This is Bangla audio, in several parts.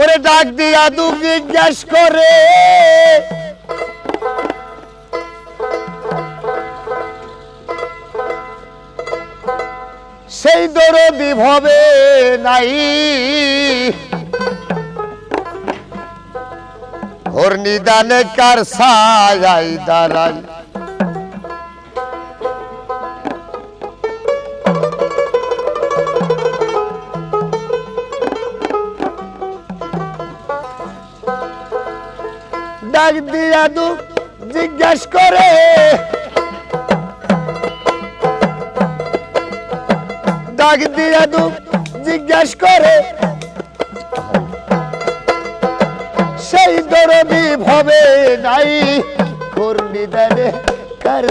ওরে ডাক দিয়া দু জিজ্ঞাস করে। সেই দরদি ভবে নাই। ওর নিদানে কার সায়াই দাঁড়াই ডাক দিয়া দু জিজ্ঞাস করে। ডাক দিয়া দু জিজ্ঞাস করে। সেই দরদি ভবে নাই, ঘূর্ণি দেনে কার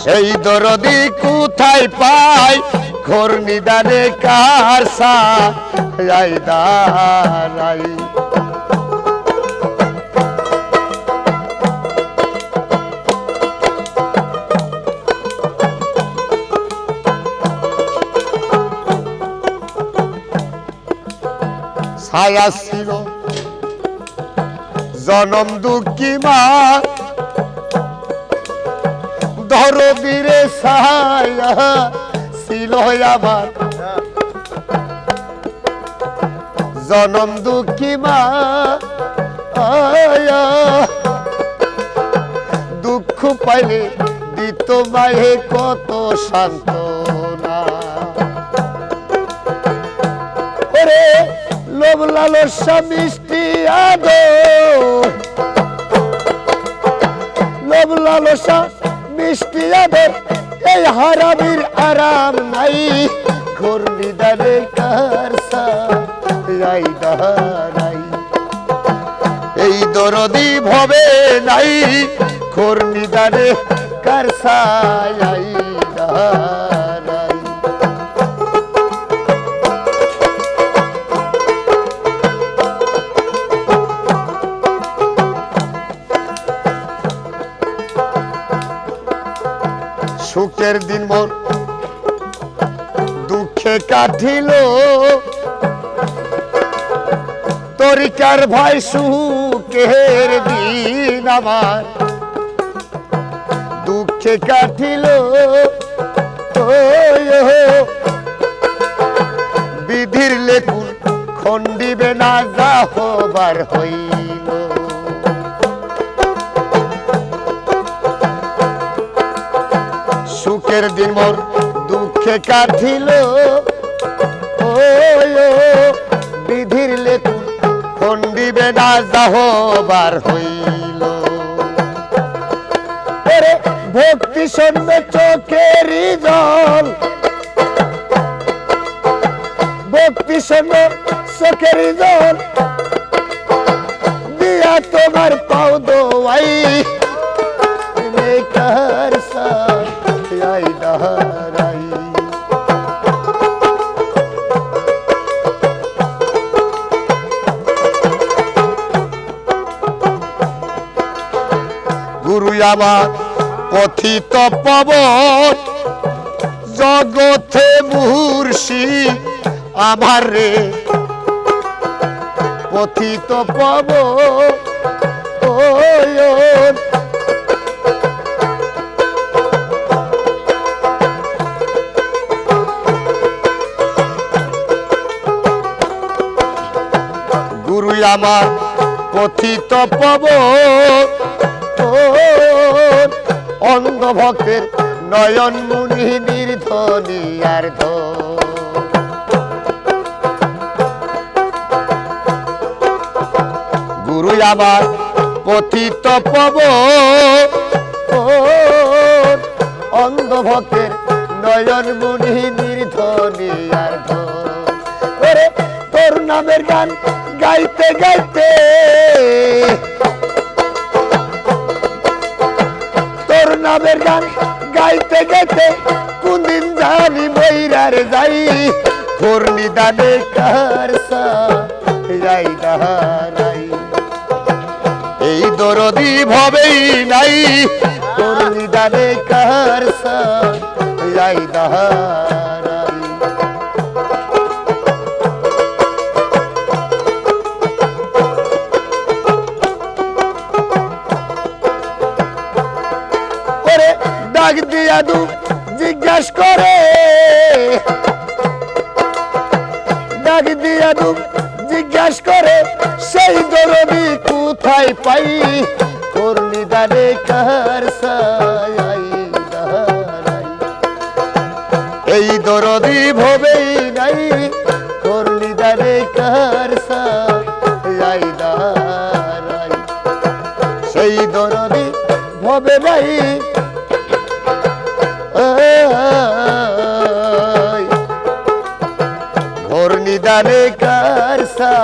সেই দরদি কোথায় পাই? ঘোর নিদানে কার সাই দাঁড়াই। ছায়া ছিল জনম দুঃখী মা। ধরবীরে ছায়া ছিল আমার জনম দুঃখী মা। দুঃখ পাইলে দিত মায়ে কত সান্ত্বনা। ওরে লোভ লালসা মিষ্টি আদর। লোভ লালসা মিষ্টি আদর, এই হারামির আরাম নাই ঘোর নিদানে কার সাই দাঁড়াই এই দরদি ভবে নাই ঘোর নিদানে কার সাই দাঁড়াই সুখের দিন মোর কাটিল তরিকার ভাই সুখের দিন আমার। দুঃখে কাটিল বিধির লেকুন খন্ডিবে না যা হবার হইল সুখের দিন মোর দুঃখে ও, বিধির লেখু খন্ডিবে না যাহবার হইল। ভক্তি সন্ধ্যে চোখের জল। ভক্তি সন্ধ্যে চোখের জল। দিয়া তোমার পাও দোয়াই। আমার কথিত পবন জগতে মুর্শি আমার রে। কথিত ওই গুরু আমার কথিত পব অন্ধ ভক্তের নয়ন মুনি নির্ধনি আর গুরু আমার কথিত পব। অন্ধ ভক্তের নয়ন মুনি নির্ধনি আর তোর নামের গান গাইতে গাইতে গান গাইতে গেতে কোনদিন জানি বৈরার যাই। ঘোর দানে এই দরদি ভবেই নাই। করলি দানে কার সাই দাহারাই। ডাক দিয়া দু জিজ্ঞাস করে। ডাক দিয়া দু জিজ্ঞাস করে, সেই দরদি কোথায় পাই? করলি দারে কার এই দরদি ভবেই নাই করলি দারে কার সাই সেই দরদি ভবে নাই নিদানে কার সা